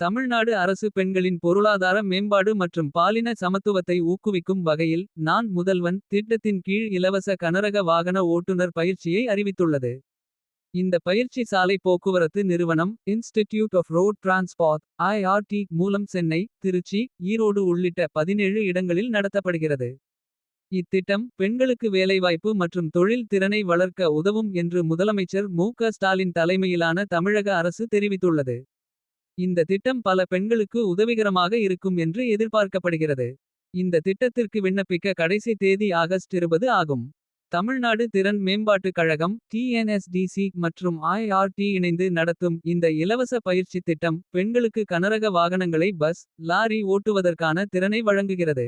தமிழ்நாடு அரசு பெண்களின் பொருளாதார மேம்பாடு மற்றும் பாலின சமத்துவத்தை ஊக்குவிக்கும் வகையில். நான் முதல்வன் திட்டத்தின் கீழ் இலவச கனரக வாகன ஓட்டுநர் பயிற்சியை அறிவித்துள்ளது. இந்த பயிற்சி சாலை போக்குவரத்து நிறுவனம் institute of road transport IRT மூலம் சென்னை திருச்சி ஈரோடு உள்ளிட்ட 17 இடங்களில் நடத்தப்படுகிறது. இத்திட்டம் பெண்களுக்கு வேலைவாய்ப்பு மற்றும் தொழில் திறனை வளர்க்க உதவும் என்று முதலமைச்சர் மு க ஸ்டாலின் தலைமையிலான தமிழக அரசு தெரிவித்துள்ளது. இந்த திட்டம் பல பெண்களுக்கு உதவிகரமாக இருக்கும் என்று எதிர்பார்க்கப்படுகிறது. இந்த திட்டத்திற்கு விண்ணப்பிக்க கடைசி தேதி ஆகஸ்ட் 20 ஆகும். தமிழ்நாடு திறன் மேம்பாட்டுக் கழகம் டிஎன்எஸ்டிசி மற்றும் ஐஆர்டி இணைந்து நடத்தும் இந்த இலவச பயிற்சித் திட்டம். பெண்களுக்கு கனரக வாகனங்களை பஸ் லாரி ஓட்டுவதற்கான திறனை வழங்குகிறது.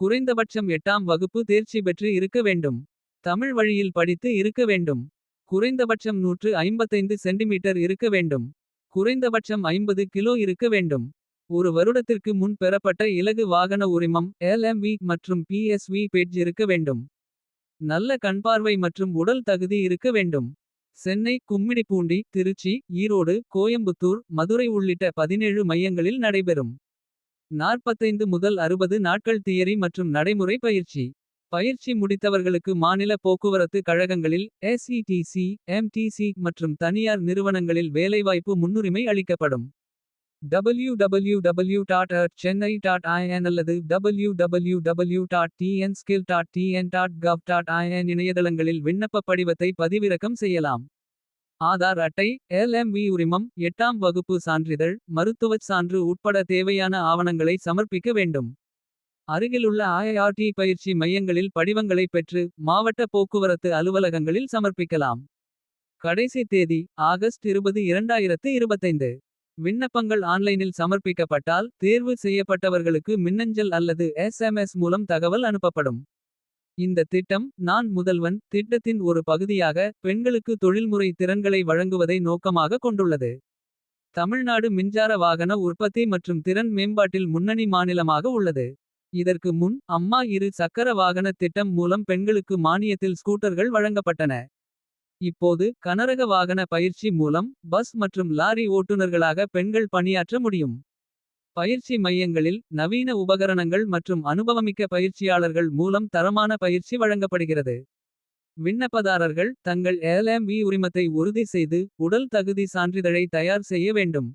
குறைந்தபட்சம் எட்டாம் வகுப்பு தேர்ச்சி பெற்று இருக்க வேண்டும். தமிழ் வழியில் படித்து இருக்க வேண்டும். குறைந்தபட்சம் 155 சென்டிமீட்டர் இருக்க வேண்டும். குறைந்தபட்சம் 50 கிலோ இருக்க வேண்டும். ஒரு வருடத்திற்கு முன் பெறப்பட்ட இலகு வாகன உரிமம் எல்எம்வி மற்றும் பிஎஸ்வி பேட்ஜ் இருக்க வேண்டும். நல்ல கண்பார்வை மற்றும் உடல் தகுதி இருக்க வேண்டும். சென்னை கும்மிடிப்பூண்டி திருச்சி ஈரோடு கோயம்புத்தூர் மதுரை உள்ளிட்ட 17 மையங்களில் நடைபெறும். 45 முதல் 60 நாட்கள் தியரி மற்றும் நடைமுறை பயிற்சி. பயிற்சி முடித்தவர்களுக்கு மாநில போக்குவரத்து கழகங்களில் எஸ்இடிசி எம்டிசி மற்றும் தனியார் நிறுவனங்களில் வேலைவாய்ப்பு முன்னுரிமை அளிக்கப்படும். W W W dot Chennai dot IN அல்லது W W W dot TN skill dot TN dot gov dot IN இணையதளங்களில் விண்ணப்ப படிவத்தை பதிவிறக்கம் செய்யலாம். ஆதார் அட்டை எல்எம்வி உரிமம் எட்டாம் வகுப்பு சான்றிதழ். மருத்துவச் சான்று உட்பட தேவையான ஆவணங்களை சமர்ப்பிக்க வேண்டும். அருகிலுள்ள IRT பயிற்சி மையங்களில் படிவங்களை பெற்று. மாவட்ட போக்குவரத்து அலுவலகங்களில் சமர்ப்பிக்கலாம். கடைசி தேதி ஆகஸ்ட் 20 2025. விண்ணப்பங்கள் ஆன்லைனில் சமர்ப்பிக்கப்பட்டால். தேர்வு செய்யப்பட்டவர்களுக்கு மின்னஞ்சல் அல்லது எஸ்எம்எஸ் மூலம் தகவல் அனுப்பப்படும். இந்த திட்டம் நான் முதல்வன் திட்டத்தின் ஒரு பகுதியாக. பெண்களுக்கு தொழில்முறை திறன்களை வழங்குவதை நோக்கமாக கொண்டுள்ளது. தமிழ்நாடு மின்சார வாகன உற்பத்தி மற்றும் திறன் மேம்பாட்டில் முன்னணி மாநிலமாக உள்ளது. இதற்கு முன் அம்மா இரு சக்கர வாகன திட்டம் மூலம் பெண்களுக்கு மானியத்தில் ஸ்கூட்டர்கள் வழங்கப்பட்டன. இப்போது கனரக வாகன பயிற்சி மூலம் பஸ் மற்றும் லாரி ஓட்டுநர்களாக பெண்கள் பணியாற்ற முடியும். பயிற்சி மையங்களில் நவீன உபகரணங்கள் மற்றும் அனுபவமிக்க பயிற்சியாளர்கள் மூலம் தரமான பயிற்சி வழங்கப்படுகிறது. விண்ணப்பதாரர்கள் தங்கள் LMV உரிமத்தை உறுதி செய்து. உடல் தகுதி சான்றிதழை தயார் செய்ய வேண்டும்.